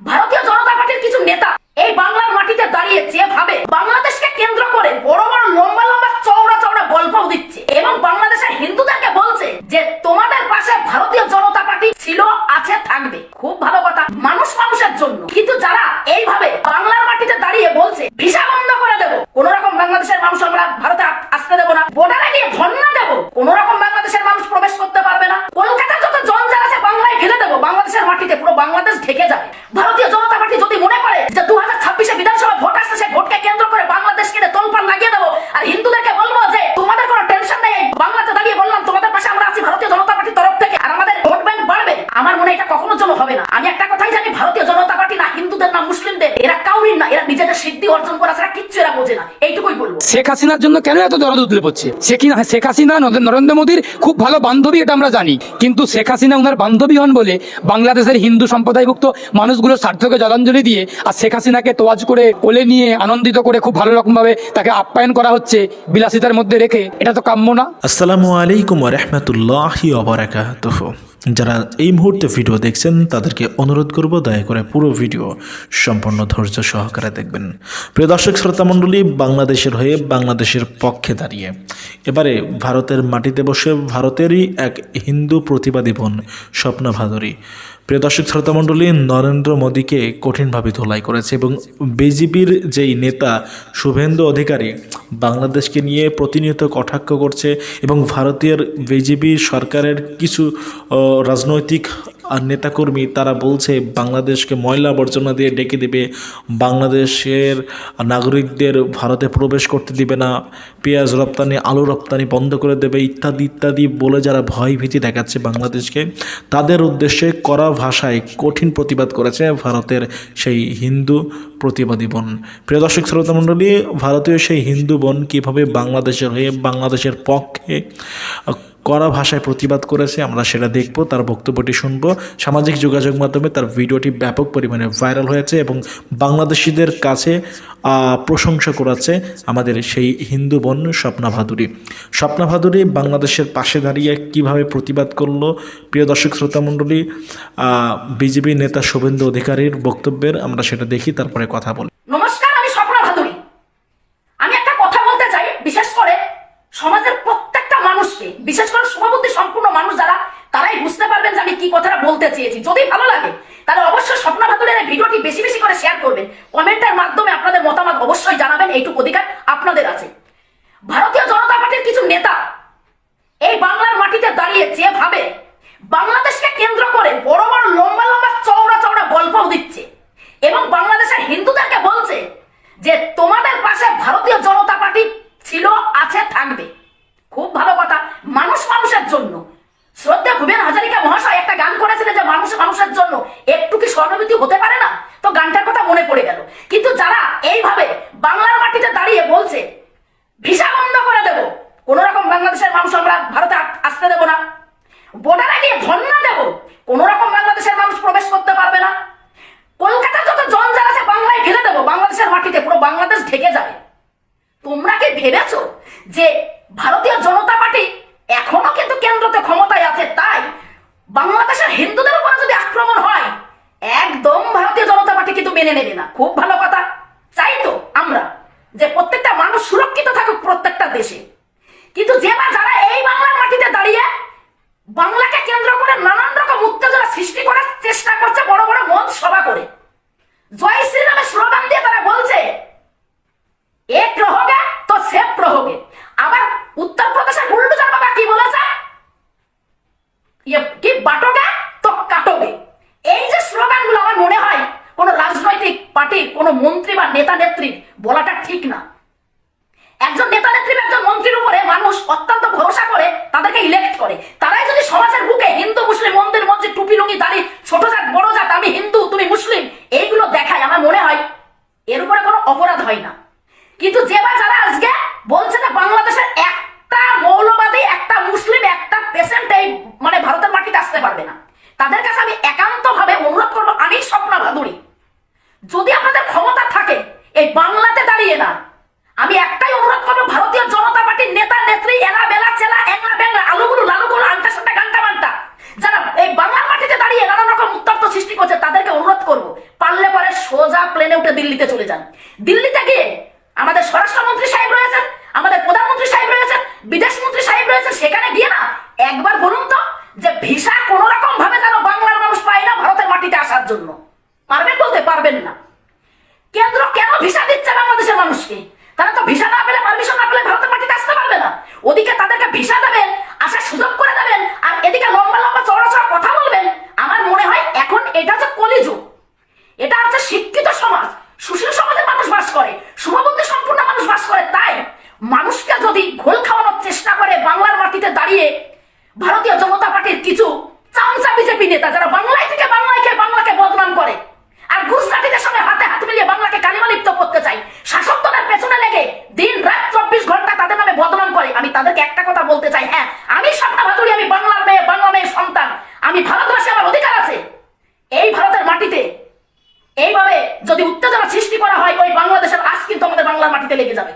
ভারতীয় জনতা পার্টির কিছু নেতা এই বাংলার মাটিতে দাঁড়িয়ে যে ভাবে বাংলাদেশকে কেন্দ্র করে বড় বড় লম্বা লম্বা চওড়া চওড়া গল্পও দিচ্ছে এবং বাংলাদেশের হিন্দুদেরকে বলছে যে তোমাদের পাশে ভারতীয় জনতা পার্টি ছিল আছে থাকবে খুব ভালো কথা মানুষ মানুষের জন্য কিন্তু যারা এইভাবে বাংলার মাটিতে দাঁড়িয়ে বলছে ভিসা বন্ধ করে দেবো কোন রকম বাংলাদেশের মানুষ আমরা ভারতে আ- আসতে দেবো না বর্ডারে গিয়ে ধর্ণা দেবো কোন রকম বাংলাদেশের মানুষ প্রবেশ করতে পারবে না কলকাতার যত জঞ্জাল আছে বাংলায় ফেলে দেবো বাংলাদেশের মাটিতে পুরো বাংলাদেশ ঢেকে যাবে ভারতীয় জনতা পার্টি যদি মনে করে যে দু হাজার ছাব্বিশে বিধানসভা ভোট আসছে সেই ভোটকে কেন্দ্র করে বাংলাদেশ কিনে তোলপাড় লাগিয়ে দেবো আর হিন্দুদেরকে বলব যে তোমাদের কোনো টেনশন নেই বাংলাতে দাঁড়িয়ে বললাম তোমাদের পাশে আমরা আছি ভারতীয় জনতা পার্টির তরফ থেকে আর আমাদের ভোট ব্যাংক বাড়বে আমার মনে হয় এটা কখনো জন্য হবে না আমি একটা কথাই জানি ভারতীয় জনতা পার্টি না হিন্দুদের না মুসলিমদের এরা কাউরির না এরা নিজেদের সিদ্ধি অর্জন করা ছাড়া কিচ্ছু এরা বোঝে না এইটুকুই বলব শেখ হাসিনার জন্য কেন এত দরদ উতলে পড়ছে? শেখ শেখ হাসিনা নরেন্দ্র- মোদীর খুব ভালো বান্ধবী এটা আমরা জানি। কিন্তু শেখ হাসিনা ওনার বান্ধবী হন বলে বাংলাদেশের হিন্দু সম্প্রদায়ভুক্ত মানুষগুলোর স্বার্থকে জলাঞ্জলি দিয়ে আর শেখ হাসিনাকে তোয়াজ করে কোলে নিয়ে আনন্দিত করে খুব ভালো রকমভাবে তাকে আপ্যায়ন করা হচ্ছে বিলাসিতার মধ্যে রেখে, এটা তো কাম্য না। আসসালামু আলাইকুম রহমতুল্লাহি যারা এই মুহূর্তে ভিডিও দেখছেন, তাদেরকে অনুরোধ করব দয়া করে পুরো ভিডিও সম্পূর্ণ ধৈর্য সহকারে দেখবেন। প্রিয় দর্শক, শ্রোতা মণ্ডলী, বাংলাদেশের হয়ে বাংলাদেশের পক্ষে দাঁড়িয়ে। এবারে ভারতের মাটিতে বসে ভারতেরই এক হিন্দু প্রতিবাদী বোন স্বপ্না ভাদুরী। প্রিয় দর্শক শ্রোতা মণ্ডলী, নরেন্দ্র মোদীকে কঠিনভাবে ধোলাই করেছে এবং বিজেপির যেই নেতা শুভেন্দু অধিকারী, বাংলাদেশকে নিয়ে প্রতিনিয়ত কটাক্ষ করছে এবং ভারতীয় বিজেপি সরকারের কিছু রাজনৈতিক আর নেতাকর্মী, তারা বলছে, বাংলাদেশকে ময়লা আবর্জনা দিয়ে ডেকে দেবে। বাংলাদেশের নাগরিকদের ভারতে প্রবেশ করতে দিবে না। পেঁয়াজ রপ্তানি, আলু রপ্তানি বন্ধ করে দেবে, ইত্যাদি ইত্যাদি বলে যারা ভয় ভীতি দেখাচ্ছে বাংলাদেশকে, তাদের উদ্দেশ্যে কড়া ভাষায় কঠিন প্রতিবাদ করেছে ভারতের সেই হিন্দু প্রতিবাদী বোন। প্রিয় দর্শক, শ্রোতা মণ্ডলী, ভারতীয় সেই হিন্দু বোন কীভাবে বাংলাদেশের হয়ে, বাংলাদেশের পক্ষে কড়া ভাষায় প্রতিবাদ করেছে, আমরা সেটা দেখব, তার বক্তব্যটি শুনব। সামাজিক যোগাযোগ মাধ্যমে তার ভিডিওটি ব্যাপক পরিমাণে ভাইরাল হয়েছে এবং বাংলাদেশিদের কাছে প্রশংসা করেছে আমাদের সেই হিন্দু বোন স্বপ্না ভাদুরী। স্বপ্না ভাদুরী বাংলাদেশের পাশে দাঁড়িয়ে কীভাবে প্রতিবাদ করল? প্রিয় দর্শক, শ্রোতা মণ্ডলী বিজেপি নেতা শুভেন্দু অধিকারীর বক্তব্যের আমরা সেটা দেখি, তারপরে কথা বলি নমস্কার আমি স্বপ্না ভাদুরী আমি একটা কথা বলতে চাই বিশেষ করে সমাজের প্রত্যেকটা মানুষকে বিশেষ করে শুভবুদ্ধি সম্পূর্ণ মানুষ যারা তারাই বুঝতে পারবেন যে আমি কি কথাটা বলতে চেয়েছি। যদি ভালো লাগে, তাহলে অবশ্যই স্বপ্না ভাদুরের ভিডিওটি বেশি বেশি করে শেয়ার করবেন। কমেন্টের মাধ্যমে আপনাদের মতামত অবশ্যই জানাবেন, এইটুকু অধিকার আপনাদের আছে। ভারতীয় জনতা পার্টির কিছু নেতা এই বাংলার মাটিতে দাঁড়িয়ে যেভাবে বাংলাদেশকে কেন্দ্র করে বড় বড় লম্বা লম্বা চওড়া চওড়া গল্পও দিচ্ছে এবং বাংলাদেশের হিন্দুদেরকে বলছে যে, তোমাদের পাশে ভারতীয় জনতা পার্টি ছিল, আছে, থাকবে। খুব ভালো কথা। মানুষ মানুষের জন্য। শ্রদ্ধা ভূপেন হাজারিকা মহাশয় একটা গান করেছিলেন যে মানুষ মানুষের জন্য। একটু কি স্বর্ণবৃদ্ধি হতে পারে না? তো গানটার কথা মনে পড়ে গেল। কিন্তু যারা এইভাবে বাংলার মাটিতে দাঁড়িয়ে বলছে, ভিসা বন্ধ করে দেবো। কোন রকম বাংলাদেশের মানুষ আমরা ভারতে আসতে দেবো না। বর্ডারে গিয়ে ধর্ণা দেবো। কোন রকম বাংলাদেশের মানুষ প্রবেশ করতে পারবে না। কলকাতার যত জঞ্জাল আছে, বাংলায় ফেলে দেবো। বাংলাদেশের মাটিতে পুরো বাংলাদেশ ঢেকে যাবে। তোমরা কি ভেবেছো যে ভারতীয় জনতা পার্টি এখনও কিন্তু কেন্দ্রতে ক্ষমতায় আছে তাই বাংলাদেশের হিন্দুদের উপরে যদি আক্রমণ হয় একদম ভারতীয় জনতা পার্টি কিন্তু মেনে নেবে না খুব ভালো কথা চাই তো আমরা যে প্রত্যেকটা মানুষ সুরক্ষিত থাকুক প্রত্যেকটা দেশে কিন্তু যে বা যারা এই বাংলার মাটিতে দাঁড়িয়ে বাংলাকে কেন্দ্র করে নানান রকম উত্তেজনা সৃষ্টি করার চেষ্টা করছে বড় বড় মঞ্চ সভা করে জয় শ্রীরামের স্লোগান দিয়ে তারা বলছে এক রহোগে তো সেফ রহোগে আবার উত্তর প্রদেশের বুলডোজার বাবা কি বলেছে ইয়ে কি বাটোগে তো কাটোগে এই যে স্লোগানগুলো আমার মনে হয় কোন রাজনৈতিক পার্টির কোন মন্ত্রী বা নেতা নেত্রী বলাটা ঠিক না একজন নেতা নেত্রী বা একজন মন্ত্রীর উপরে মানুষ অত্যন্ত ভরসা করে তাদেরকে ইলেক্ট করে তারাই যদি সমাজের বুকে হিন্দু মুসলিম মন্দির মসজিদ টুপি লুঙ্গি দাঁড়ি ছোট জাত বড় জাত আমি হিন্দু তুমি মুসলিম এইগুলো দেখায় আমার মনে হয় এর উপরে কোনো অপরাধ হয় না। কিন্তু যে বা যারা আজকে বলছে যে বাংলাদেশের একটা মৌলবাদী, একটা মুসলিম, একটা পেশেন্ট এই মানে ভারতের মাটিতে আসতে পারবে না। তাদের কাছে আমি একান্ত ভাবে অনুরোধ করব, আমি স্বপ্না ভাদুরী যদি আপনাদের ক্ষমতা থাকে, এই বাংলাতে দাঁড়িয়ে না, আমি একটাই অনুরোধ করব, ভারতীয় জনতা পার্টির নেতা, নেত্রী, এলা, বেলা, চেলা, একলা বেংলা আলুগুলো লালুগুলো আন্টা সান্টা গান্টা মান্টা যারা এই বাংলার মাটিতে দাঁড়িয়ে নানান রকম উত্তপ্ত সৃষ্টি করছে, তাদেরকে অনুরোধ করব, পারলে পরে সোজা প্লেনে উঠে দিল্লিতে চলে যান। দিল্লিতে গিয়ে আমাদের স্বরাষ্ট্রমন্ত্রী সাহেব রয়েছেন, আমাদের প্রধানমন্ত্রী সাহেব রয়েছেন, বিদেশ মন্ত্রী সাহেব রয়েছেন, সেখানে গিয়ে না একবার বলুন তো যে ভিসা কোন রকম ভাবে যেন বাংলার মানুষ পায় না ভারতের মাটিতে আসার জন্য। পারবেন বলতে পারবেন না। কেন্দ্র কেন ভিসা দিচ্ছে বাংলাদেশের মানুষকে? তারা তো ভিসা না পেলে, পারমিশন না পেলে ভারতের মাটিতে আসতে পারবে না। ওদিকে তাদেরকে ভিসা দেবেন, আসার সুযোগ করে দেবেন, আর এদিকে লম্বা লম্বা চড়া চড়া কথা বলবেন আমার মনে হয় এখন এটা হচ্ছে কলিযুগ এটা হচ্ছে শিক্ষিত সমাজ সুশীল সমাজের মানুষ বাস করে শুভবুদ্ধি সম্পূর্ণ মানুষ বাস করে তাই মানুষকে যদি ঘোল খাওয়ানোর চেষ্টা করে বাংলার মাটিতে দাঁড়িয়ে ভারতীয় জনতা পার্টির কিছু চামচা বিজেপি নেতা যারা বাংলায় থেকে বাংলায় খেয়ে বাংলাকে বদনাম করে আর গুজরাটিদের সঙ্গে হাতে হাত মিলিয়ে বাংলাকে কালিমালিপ্ত করতে চাই শাসক দলের পেছনে লেগে দিন রাত চব্বিশ ঘণ্টা তাদের নামে বদনাম করে আমি তাদেরকে একটা কথা বলতে চাই হ্যাঁ আমি স্বপ্না ভাদুরী আমি বাংলার মেয়ে বাংলা মেয়ের সন্তান আমি ভারতবাসী আমার অধিকার আছে এই ভারতের মাটিতে এইভাবে যদি উত্তেজনা সৃষ্টি করা হয় ওই বাংলাদেশের আজ কিন্তু আমাদের বাংলার মাটিতে লেগে যাবে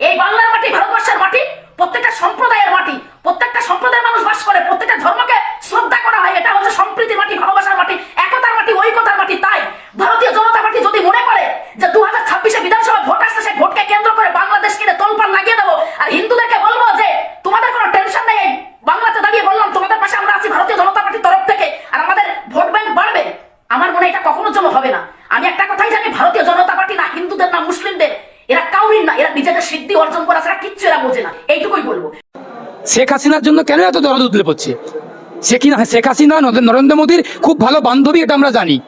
এই বাংলার মাটি ভারতবর্ষের মাটি প্রত্যেকটা সম্প্রদায়ের মাটি প্রত্যেকটা সম্প্রদায়ের মানুষ বাস করে প্রত্যেকটা ধর্মকে শ্রদ্ধা করা হয় এটা হচ্ছে সম্প্রীতির মাটি ভালোবাসার মাটি একতার মাটি ঐকতার মাটি তাই ভারতীয় জনতা পার্টি যদি মনে করে যে দু হাজার ছাব্বিশে বিধানসভা ভোট আসছে সেই ভোটকে কেন্দ্র করে বাংলাদেশ কিনে তোলপাড় লাগিয়ে দেবো আর হিন্দুদেরকে বলব যে তোমাদের কোনো টেনশন নেই এই বাংলাতে দাঁড়িয়ে বললাম তোমাদের পাশে আমরা আছি ভারতীয় জনতা পার্টির তরফ থেকে আর আমাদের ভোট ব্যাংক বাড়বে আমার মনে হয় এটা কখনোর জন্য হবে না আমি একটা কথাই জানি ভারতীয় জনতা পার্টি না হিন্দুদের না মুসলিমদের এরা কাউরির না এরা নিজেদের সিদ্ধি অর্জন করা ছাড়া কিচ্ছু এরা বোঝে না এইটুকুই বলব শেখ হাসিনার জন্য কেন এত দরদ উতলে পড়ছে? সে কি শেখ হাসিনা নরেন্দ্র- মোদীর খুব ভালো বান্ধবী, এটা আমরা জানি।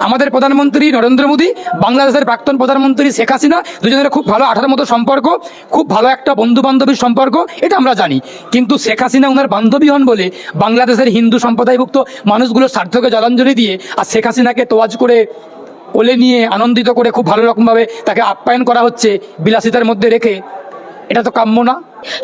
আমাদের প্রধানমন্ত্রী নরেন্দ্র মোদী, বাংলাদেশের প্রাক্তন প্রধানমন্ত্রী শেখ হাসিনা, দুজনের খুব ভালো আঠার মতো সম্পর্ক, খুব ভালো একটা বন্ধু বান্ধবীর সম্পর্ক, এটা আমরা জানি। কিন্তু শেখ হাসিনা ওনার বান্ধবী হন বলে বাংলাদেশের হিন্দু সম্প্রদায়ভুক্ত মানুষগুলোর স্বার্থকে জলাঞ্জলি দিয়ে আর শেখ হাসিনাকে তোয়াজ করে কোলে নিয়ে আনন্দিত করে খুব ভালো রকমভাবে তাকে আপ্যায়ন করা হচ্ছে, বিলাসিতার মধ্যে রেখে এটা তো কাম্য না।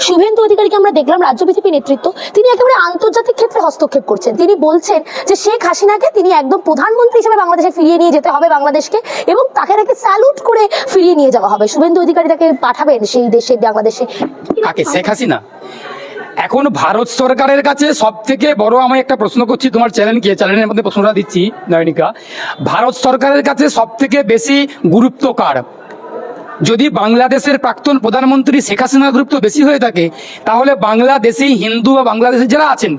শুভেন্দু অধিকারীকে আমরা দেখলাম রাজ্য বিজেপি নেতৃত্ব তিনি একেবারে আন্তর্জাতিক ক্ষেত্রে হস্তক্ষেপ করছেন। তিনি বলছেন যে শেখ হাসিনাকে তিনি একদম প্রধানমন্ত্রী হিসেবে বাংলাদেশে ফিরিয়ে নিয়ে যেতে হবে বাংলাদেশকে এবং তাকে নাকি স্যালুট করে ফিরিয়ে নিয়ে যাওয়া হবে। শুভেন্দু অধিকারী তাকে পাঠাবেন সেই দেশে বাংলাদেশে। কাকে? শেখ হাসিনা? এখন ভারত সরকারের কাছে সব থেকে বড় আমি একটা প্রশ্ন করছি তোমার চ্যানেল চ্যানেলকে চ্যানেলের মধ্যে প্রশ্নটা দিচ্ছি নয়নিকা। ভারত সরকারের কাছে সব থেকে বেশি গুরুত্ব কার যদি বাংলাদেশের প্রাক্তন প্রধানমন্ত্রী শেখ হাসিনার গুরুত্ব বেশি হয়ে থাকে, তাহলে বাংলাদেশি হিন্দু বা বাংলাদেশে যারা আছেন,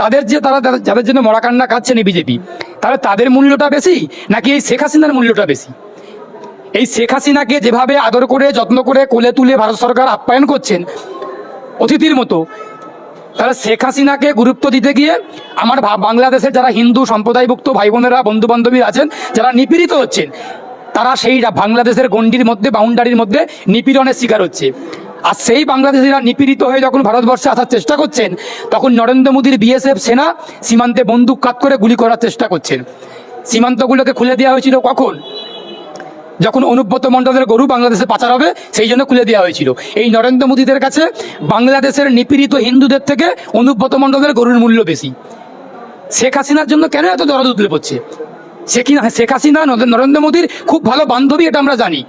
তাদের যে তারা যাদের জন্য মরাকান্না কাটছেন এই বিজেপি, তাহলে তাদের মূল্যটা বেশি নাকি এই শেখ হাসিনার মূল্যটা বেশি? এই শেখ হাসিনাকে যেভাবে আদর করে, যত্ন করে কোলে তুলে ভারত সরকার আপ্যায়ন করছেন অতিথির মতো, তাহলে শেখ হাসিনাকে গুরুত্ব দিতে গিয়ে আমার বাংলাদেশের যারা হিন্দু সম্প্রদায়ভুক্ত ভাই বোনেরা বন্ধু বান্ধবী আছেন, যারা নিপীড়িত হচ্ছেন তারা সেই বাংলাদেশের গণ্ডির মধ্যে বাউন্ডারির মধ্যে নিপীড়নের শিকার হচ্ছে। আর সেই বাংলাদেশিরা নিপীড়িত হয়ে যখন ভারতবর্ষে আসার চেষ্টা করছেন, তখন নরেন্দ্র মোদীর বিএসএফ সেনা সীমান্তে বন্দুক কাত করে গুলি করার চেষ্টা করছেন। সীমান্তগুলোকে খুলে দেওয়া হয়েছিল কখন? যখন অনুব্রত মণ্ডলের গরু বাংলাদেশে পাচার হবে, সেই জন্য খুলে দেওয়া হয়েছিল। এই নরেন্দ্র মোদীদের কাছে বাংলাদেশের নিপীড়িত হিন্দুদের থেকে অনুব্রত মণ্ডলের গরুর মূল্য বেশি। শেখ হাসিনার জন্য কেন এত দরদ উতলে পড়ছে? সে কি শেখ হাসিনা নরেন্দ্র- মোদীর খুব ভালো বান্ধবী, এটা আমরা জানি।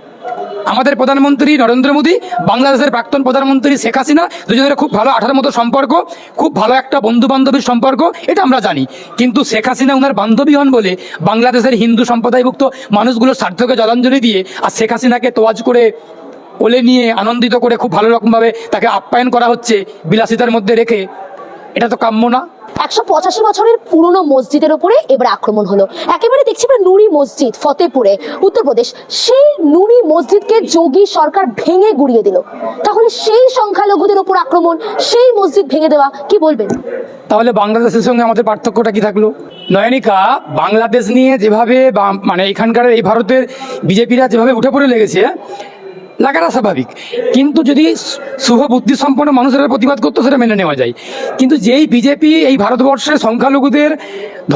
আমাদের প্রধানমন্ত্রী নরেন্দ্র মোদী, বাংলাদেশের প্রাক্তন প্রধানমন্ত্রী শেখ হাসিনা, দুজনের খুব ভালো আঠার মতো সম্পর্ক, খুব ভালো একটা বন্ধু বান্ধবীর সম্পর্ক, এটা আমরা জানি। কিন্তু শেখ হাসিনা ওনার বান্ধবী হন বলে বাংলাদেশের হিন্দু সম্প্রদায়ভুক্ত মানুষগুলোর স্বার্থকে জলাঞ্জলি দিয়ে আর শেখ হাসিনাকে তোয়াজ করে কোলে নিয়ে আনন্দিত করে খুব ভালো রকমভাবে তাকে আপ্যায়ন করা হচ্ছে, বিলাসিতার মধ্যে রেখে, এটা তো কাম্য না। একশো পঁচাশি বছরের পুরনো মসজিদের উপরে এবার আক্রমণ হলো। একেবারে দেখছি আমরা নুরি মসজিদ ফতেপুরে উত্তরপ্রদেশ সেই নুরি মসজিদকে যোগী সরকার ভেঙে গুড়িয়ে দিল। তাহলে সেই সংখ্যালঘুদের উপর আক্রমণ, সেই মসজিদ ভেঙে দেওয়া, কি বলবেন? তাহলে বাংলাদেশের সঙ্গে আমাদের পার্থক্যটা কি থাকল? নয়নিকা, বাংলাদেশ নিয়ে যেভাবে মানে এখানকার এই ভারতের বিজেপিরা যেভাবে উঠে পড়ে লেগেছে লাগাটা স্বাভাবিক। কিন্তু যদি শুভ বুদ্ধি সম্পন্ন মানুষেরা প্রতিবাদ করতো, সেটা মেনে নেওয়া যায়। কিন্তু যেই বিজেপি এই ভারতবর্ষে সংখ্যালঘুদের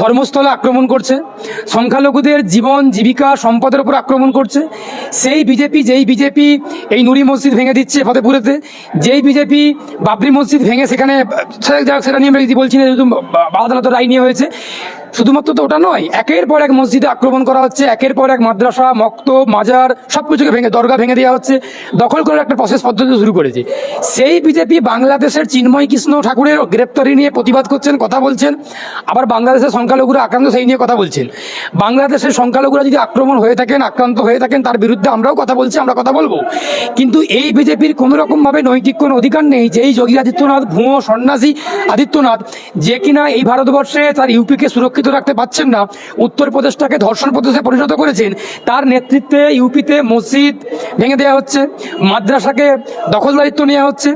ধর্মস্থলে আক্রমণ করছে, সংখ্যালঘুদের জীবন, জীবিকা, সম্পদের উপর আক্রমণ করছে, সেই বিজেপি, যেই বিজেপি এই নুরি মসজিদ ভেঙে দিচ্ছে ফতেপুরেতে, যেই বিজেপি বাবরি মসজিদ ভেঙে সেখানে, সেটা নিয়ে আমরা যদি বলছি না, যেহেতু আদালতের রায় নিয়ে হয়েছে শুধুমাত্র তো ওটা নয়, একের পর এক মসজিদে আক্রমণ করা হচ্ছে, একের পর এক মাদ্রাসা মক্ত মাজার, সবকিছুকে ভেঙে, দরগা ভেঙে দেওয়া হচ্ছে, দখল করার একটা প্রসেস পদ্ধতি শুরু করেছে। সেই বিজেপি বাংলাদেশের চিন্ময় কৃষ্ণ ঠাকুরের গ্রেপ্তারি নিয়ে প্রতিবাদ করছেন, কথা বলছেন, আবার বাংলাদেশের সংখ্যালঘুরা আক্রান্ত সেই নিয়ে কথা বলছেন। বাংলাদেশের সংখ্যালঘুরা যদি আক্রমণ হয়ে থাকেন, আক্রান্ত হয়ে থাকেন, তার বিরুদ্ধে আমরাও কথা বলছি, আমরা কথা বলব। কিন্তু এই বিজেপির কোনো রকম ভাবে নৈতিক কোনো অধিকার নেই, যে এই যোগী আদিত্যনাথ, ভুয়ো সন্ন্যাসী আদিত্যনাথ, যে কিনা এই ভারতবর্ষে তার ইউপিকে সুরক্ষিত রাখতে পারছেন না। উত্তরপ্রদেশটাকে ধর্ষণ প্রদেশে পরিণত করেছেন। তার নেতৃত্বে ইউপিতে মসজিদ ভেঙে দেওয়া হচ্ছে। মাদ্রাসাকে দখলদারিত্ব নেওয়া হচ্ছে।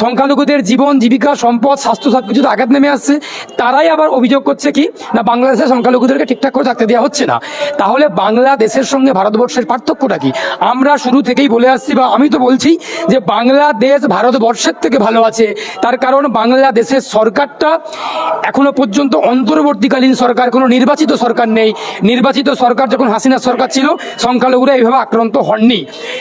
সংখ্যালঘুদের জীবন, জীবিকা, সম্পদ, স্বাস্থ্য সব কিছুতে আঘাত নেমে আসছে। তারাই আবার অভিযোগ করছে কি, না, বাংলাদেশের সংখ্যালঘুদেরকে ঠিকঠাক করে থাকতে দেওয়া হচ্ছে না। তাহলে বাংলাদেশের সঙ্গে ভারতবর্ষের পার্থক্যটা কি? আমরা শুরু থেকেই বলে আসছি বা আমি তো বলছি যে বাংলাদেশ ভারতবর্ষের থেকে ভালো আছে। তার কারণ বাংলাদেশের সরকারটা এখনও পর্যন্ত অন্তর্বর্তীকালীন সরকার, কোনো নির্বাচিত সরকার নেই। নির্বাচিত সরকার যখন হাসিনা সরকার ছিল, সংখ্যালঘুরা এইভাবে আক্রান্ত হননি।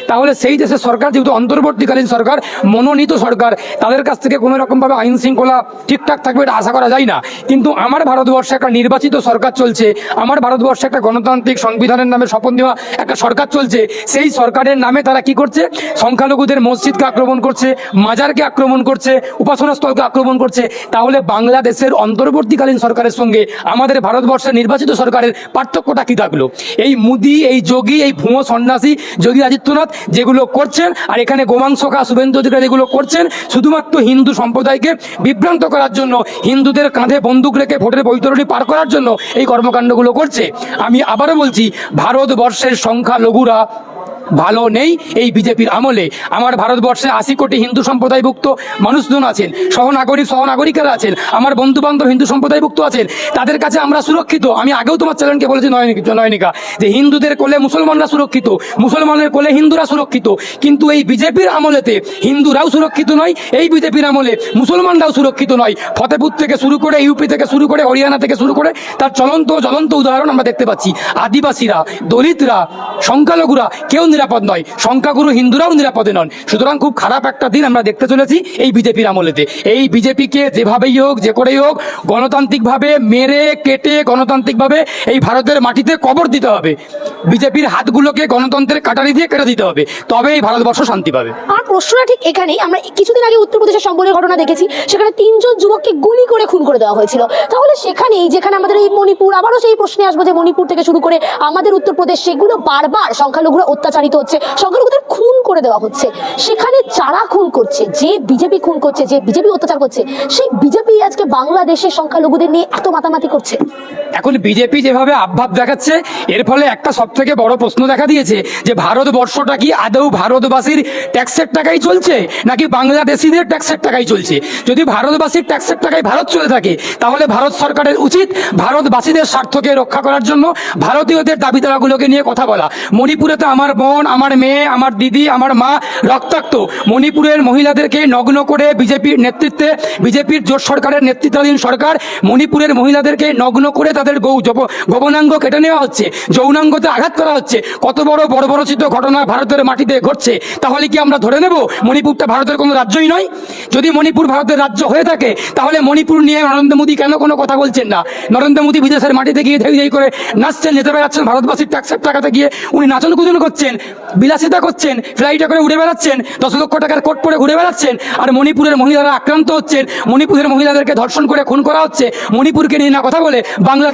তাহলে সেই দেশের সরকার যেহেতু অন্তর্বর্তীকালীন সরকার, মনোনীত সরকার, তাদের কাছ থেকে কোনো রকমভাবে আইন শৃঙ্খলা ঠিকঠাক থাকবে এটা আশা করা যায় না। কিন্তু আমার ভারতবর্ষে একটা নির্বাচিত সরকার চলছে, আমার ভারতবর্ষে একটা গণতান্ত্রিক সংবিধানের নামে শপথ নেওয়া একটা সরকার চলছে, সেই সরকারের নামে তারা কি করছে? সংখ্যালঘুদের মসজিদকে আক্রমণ করছে, মাজারকে আক্রমণ করছে, উপাসনাস্থলকে আক্রমণ করছে। তাহলে বাংলাদেশের অন্তর্বর্তীকালীন সরকারের সঙ্গে আমাদের ভারতবর্ষের নির্বাচিত সরকারের পার্থক্যটা কি থাকল? এই মুদি, এই যোগী, এই ভুয়ো সন্ন্যাসী যোগী আদিত্যনাথ যেগুলো করছেন আর এখানে গোমাংসকা শুভেন্দু অধিকারী যেগুলো করছেন, শুধুমাত্র হিন্দু সম্প্রদায়কে বিভ্রান্ত করার জন্য, হিন্দুদের কাঁধে বন্দুক রেখে ভোটের বৈতরণী পার করার জন্য এই কর্মকাণ্ডগুলো করছে। আমি আবারও বলছি, ভারতবর্ষের সংখ্যালঘুরা ভালো নেই এই বিজেপির আমলে। আমার ভারতবর্ষে আশি কোটি হিন্দু সম্প্রদায়ভুক্ত মানুষজন আছেন, সহনাগরিক, সহনাগরিকেরা আছেন, আমার বন্ধু বান্ধব হিন্দু সম্প্রদায়ভুক্ত আছেন, তাদের কাছে আমরা সুরক্ষিত। আমি আগেও তোমার চ্যানেলকে বলেছি নয়নিকা, যে হিন্দুদের কোলে মুসলমানরা সুরক্ষিত, মুসলমানের কোলে হিন্দুরা সুরক্ষিত। কিন্তু এই বিজেপির আমলেতে হিন্দুরাও সুরক্ষিত নয়, এই বিজেপির আমলে মুসলমানরাও সুরক্ষিত নয়। ফতেপুর থেকে শুরু করে ইউপি থেকে শুরু করে হরিয়ানা থেকে শুরু করে তার চলন্ত জ্বলন্ত উদাহরণ আমরা দেখতে পাচ্ছি। আদিবাসীরা, দলিতরা, সংখ্যালঘুরা, কেউ নিরাপদ নয়, সংখ্যাগুরু হিন্দুরাও নিরাপদে নন। সুতরাং খুব খারাপ একটা দিন আমরা দেখতে চলেছি এই বিজেপির আমলেতে। এই বিজেপিকে যেভাবেই হোক, যে করেই হোক, গণতান্ত্রিকভাবে মেরে, কেটে গণতান্ত্রিকভাবে এই ভারতের মাটিতে কবর দিতে হবে। বিজেপির হাতগুলোকে গণতন্ত্রের কাটারি দিয়ে কেটে দিতে হবে। তবে এই ভারতবর্ষ শান্তি পাবে। আমার প্রশ্নটা ঠিক এখানেই, আমরা কিছুদিন আগে উত্তরপ্রদেশের সম্বলের ঘটনা দেখেছি, সেখানে তিনজন যুবককে গুলি করে খুন করে দেওয়া হয়েছিল। তাহলে সেখানেই, যেখানে আমাদের এই মণিপুর, আবারও সেই প্রশ্নে আসব যে মণিপুর থেকে শুরু করে আমাদের উত্তরপ্রদেশ, সেগুলো বারবার সংখ্যালঘুরা অত্যাচারিত হচ্ছে, সংখ্যালঘুদের খুন করে দেওয়া হচ্ছে। সেখানে যারা খুন করছে, যে বিজেপি খুন করছে, যে বিজেপি অত্যাচার করছে, সেই বিজেপি আজকে বাংলাদেশের সংখ্যালঘুদের নিয়ে এত মাতামাতি করছে। এখন বিজেপি যেভাবে আবভাব দেখাচ্ছে, এর ফলে একটা সব থেকে বড় প্রশ্ন দেখা দিয়েছে যে ভারতবর্ষটা কি আদৌ ভারতবাসীর ট্যাক্সের টাকাই চলছে, নাকি বাংলাদেশিদের ট্যাক্সের টাকাই চলছে? যদি ভারতবাসীর ট্যাক্সের টাকায় ভারত চলে থাকে, তাহলে ভারত সরকারের উচিত ভারতবাসীদের স্বার্থকে রক্ষা করার জন্য ভারতীয়দের দাবি দাওয়াগুলোকে নিয়ে কথা বলা। মণিপুরে তো আমার বোন, আমার মেয়ে, আমার দিদি, আমার মা রক্তাক্ত। মণিপুরের মহিলাদেরকে নগ্ন করে বিজেপির নেতৃত্বে, বিজেপির জোট সরকারের নেতৃত্বাধীন সরকার, মণিপুরের মহিলাদেরকে নগ্ন করে তাদের জব- গবনাঙ্গ কেটে নেওয়া হচ্ছে, যৌনাঙ্গতে আঘাত করা হচ্ছে। কত বড় বড় বড়চিত ঘটনা ভারতের মাটিতে ঘটছে, তাহলে কি আমরা ধরে নেব? মণিপুরটা ভারতের কোনো রাজ্যই নয়? যদি মণিপুর ভারতের রাজ্য হয়ে থাকে, তাহলে মণিপুর নিয়ে নরেন্দ্র মোদী কেন কোনো কথা বলছেন না? নরেন্দ্র মোদী বিদেশের মাটিতে গিয়ে ধেই ধেই করে নাচছেন, যেতে বেড়াচ্ছেন, ভারতবাসীর ট্যাক্সের টাকাতে গিয়ে উনি নাচন কুচন করছেন, বিলাসিতা করছেন ফ্লাইটে করে উড়ে বেড়াচ্ছেন, দশ লক্ষ টাকার কোট পরে ঘুরে বেড়াচ্ছেন, আর মণিপুরের মহিলারা আক্রান্ত হচ্ছেন, মণিপুরের মহিলাদেরকে ধর্ষণ করে খুন করা হচ্ছে, মণিপুরকে নিয়ে না কথা বলে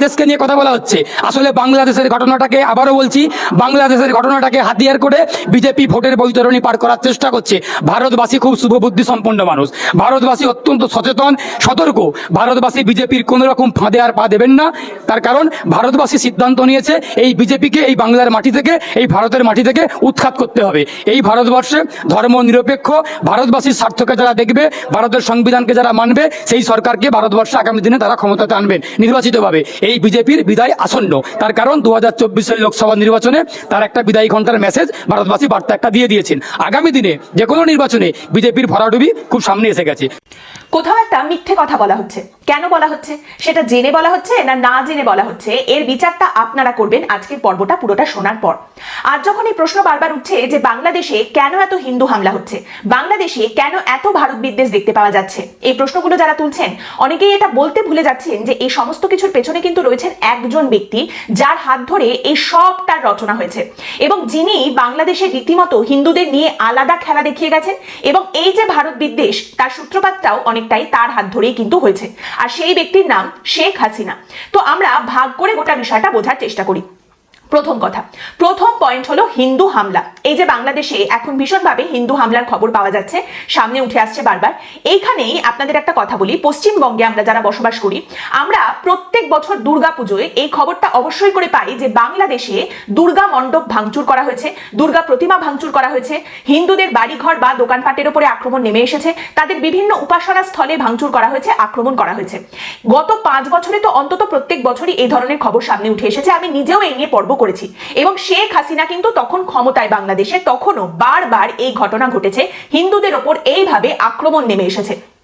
বাংলাদেশকে নিয়ে কথা বলা হচ্ছে। আসলে বাংলাদেশের ঘটনাটাকে আবারও বলছি, বাংলাদেশের ঘটনাটাকে হাতিয়ার করে বিজেপি ভোটের বৈতরণী পার করার চেষ্টা করছে। ভারতবাসী খুব শুভবুদ্ধি সম্পন্ন মানুষ। ভারতবাসী অত্যন্ত সচেতন, সতর্ক। ভারতবাসী বিজেপির কোনো রকম ফাঁদে আর পা দেবেন না। তার কারণ, ভারতবাসী সিদ্ধান্ত নিয়েছে, এই বিজেপিকে এই বাংলার মাটি থেকে, এই ভারতের মাটি থেকে উৎখাত করতে হবে। এই ভারতবর্ষে ধর্ম নিরপেক্ষ ভারতবাসীর স্বার্থকে যারা দেখবে, ভারতের সংবিধানকে যারা মানবে, সেই সরকারকে ভারতবর্ষে আগামী দিনে তারা ক্ষমতাতে আনবেন, নির্বাচিতভাবে। এই বিজেপির বিদায় আসন্ন। তার কারণ দু হাজার চব্বিশের লোকসভা নির্বাচনে তার একটা বিদায়ী ঘণ্টার মেসেজ ভারতবাসী বার্তা একটা দিয়ে দিয়েছেন। আগামী দিনে যে কোনো নির্বাচনে বিজেপির ভরাডুবি খুব সামনে এসে গেছে। কোথাও একটা মিথ্যে কথা বলা হচ্ছে। কেন বলা হচ্ছে? সেটা জেনে বলা হচ্ছে না না জেনে বলা হচ্ছে? এর বিচারটা আপনারা করবেন আজকের পর্বটা পুরোটা শোনার পর। আর যখন এই প্রশ্ন বারবার উঠছে যে বাংলাদেশে কেন এত হিন্দু হামলা হচ্ছে? বাংলাদেশে কেন এত ভারত বিদ্বেষ দেখতে পাওয়া যাচ্ছে? এই প্রশ্নগুলো যারা তুলছেন, অনেকেই এটা বলতে ভুলে যাচ্ছেন যে এই সমস্ত কিছুর পেছনে কিন্তু রয়েছেন একজন ব্যক্তি যার হাত ধরে এই সবটার রচনা হয়েছে। এবং যিনি বাংলাদেশের রীতিমতো হিন্দুদের নিয়ে আলাদা খেলা দেখিয়ে গেছেন এবং এই যে ভারত বিদ্বেষ, তার সূত্রপাতটাও অনেকটাই তার হাত ধরেই কিন্তু হয়েছে। আর সেই ব্যক্তির নাম শেখ হাসিনা। তো আমরা ভাগ করে গোটা বিষয়টা বোঝার চেষ্টা করি। প্রথম কথা। প্রথম পয়েন্ট হলো হিন্দু হামলা। এই যে বাংলাদেশে এখন ভীষণভাবে হিন্দু হামলার খবর পাওয়া যাচ্ছে, সামনে উঠে আসছে বারবার। এইখানেই আপনাদের একটা কথা বলি, পশ্চিমবঙ্গে আমরা যারা বসবাস করি, আমরা প্রত্যেক বছর দুর্গা পুজোয় এই খবরটা অবশ্যই করে পাই যে বাংলাদেশে দুর্গা মণ্ডপ ভাঙচুর করা হয়েছে, দুর্গা প্রতিমা ভাঙচুর করা হয়েছে, হিন্দুদের বাড়িঘর বা দোকানপাটের উপরে আক্রমণ নেমে এসেছে, তাদের বিভিন্ন উপাসনা স্থলে ভাঙচুর করা হয়েছে, আক্রমণ করা হয়েছে। গত পাঁচ বছরে তো অন্তত প্রত্যেক বছরই এই ধরনের খবর সামনে উঠে এসেছে, আমি নিজেও এই নিয়ে পর্ব করেছি। এবং শেখ হাসিনা কিন্তু তখন ক্ষমতায় বাংলাদেশে, তখনও বারবার এই ঘটনা ঘটেছে। হিন্দুদের ওপর এইভাবে আক্রমণ নেমে এসেছে।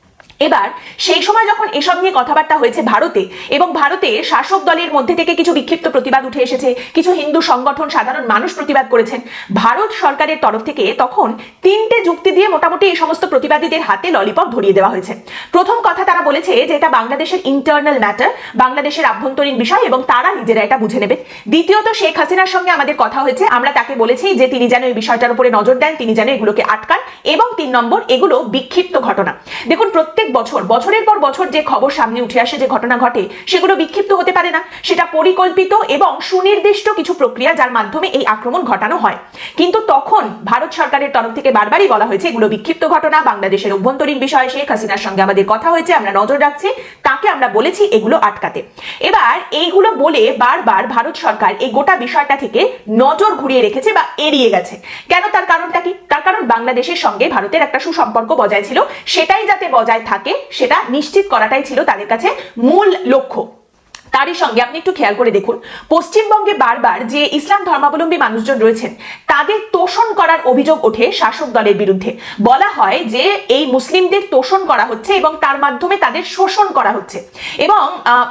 এবার সেই সময় যখন এসব নিয়ে কথাবার্তা হয়েছে ভারতে এবং ভারতে শাসক দলের মধ্যে থেকে কিছু বিক্ষিপ্ত প্রতিবাদ উঠে এসেছে, কিছু হিন্দু সংগঠন সাধারণ মানুষ প্রতিবাদ করেছেন, ভারত সরকারের তরফ থেকে তখন তিনটে যুক্তি দিয়ে মোটামুটি এই সমস্ত প্রতিবাদীদের হাতে ললিপপ ধরিয়ে দেওয়া হয়েছে। প্রথম কথা তারা বলেছে যে এটা বাংলাদেশের ইন্টারনাল ম্যাটার বাংলাদেশের আভ্যন্তরীণ বিষয় এবং তারা নিজেরা এটা বুঝে নেবে। দ্বিতীয়ত শেখ হাসিনার সঙ্গে আমাদের কথা হয়েছে, আমরা তাকে বলেছি যে তিনি যেন এই বিষয়টার উপরে নজর দেন, তিনি যেন এগুলোকে আটকান এবং তিন নম্বর, এগুলো বিক্ষিপ্ত ঘটনা। দেখুন, প্রত্যেক বছর, বছরের পর বছর যে খবর সামনে উঠে আসে, যে ঘটনা ঘটে, সেগুলো বিক্ষিপ্ত হতে পারে না। সেটা পরিকল্পিত এবং সুনির্দিষ্ট কিছু প্রক্রিয়া যার মাধ্যমে এই আক্রমণ ঘটানো হয়। কিন্তু তখন ভারত সরকারের তরফ থেকে বারবারই বলা হয়েছে, এগুলো বিক্ষিপ্ত ঘটনা, বাংলাদেশের অভ্যন্তরীণ বিষয় শেখ হাসিনার সঙ্গে আমাদের কথা হয়েছে, আমরা নজর রাখছি, তাকে আমরা বলেছি এগুলো আটকাতে। এবার এইগুলো বলে বারবার ভারত সরকার এই গোটা বিষয়টা থেকে নজর ঘুরিয়ে রেখেছে বা এড়িয়ে গেছে। কেন তার কারণটা কি? তার কারণ বাংলাদেশের সঙ্গে ভারতের একটা সুসম্পর্ক বজায় ছিল, সেটাই যাতে বজায় থাকে সেটা নিশ্চিত করাটাই ছিল তাদের কাছে মূল লক্ষ্য। তারই সঙ্গে আপনি একটু খেয়াল করে দেখুন। পশ্চিমবঙ্গে বারবার যে ইসলাম ধর্মাবলম্বী মানুষজন রয়েছেন, তাদের তোষণ করার অভিযোগ ওঠে শাসক দলের বিরুদ্ধে। বলা হয় যে এই মুসলিমদের তোষণ করা হচ্ছে এবং তার মাধ্যমে তাদের শোষণ করা হচ্ছে। এবং